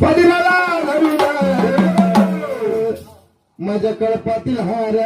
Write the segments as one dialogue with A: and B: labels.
A: पदिराला धरून माझ्या कळपातील हार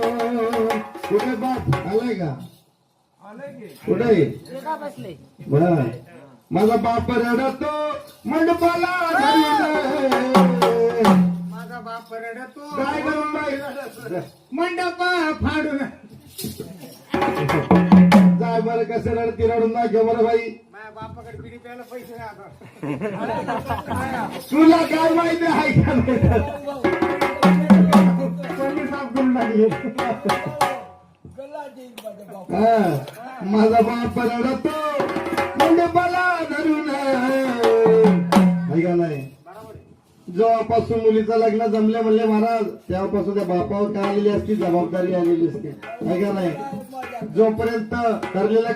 A: कुठे बाप आलाय का कुठे आहे? बर माझा बाप रडतो मंडपाला.
B: माझा बाप रडतो
A: काय करून?
B: मंडप फाडून
A: जाय बरं कसं रडती रडून दाखव बरं बाई. तुला काय माहिती आहे? का हा, माझा बाप रडतो. मंडपाला धरून आहे. का नाही जेव्हापासून मुलीचं लग्न जमले म्हणले महाराज तेव्हापासून त्या बापावर काय आलेली असती? जबाबदारी आलेली असते. आहे का नाही जोपर्यंत ठरलेल्या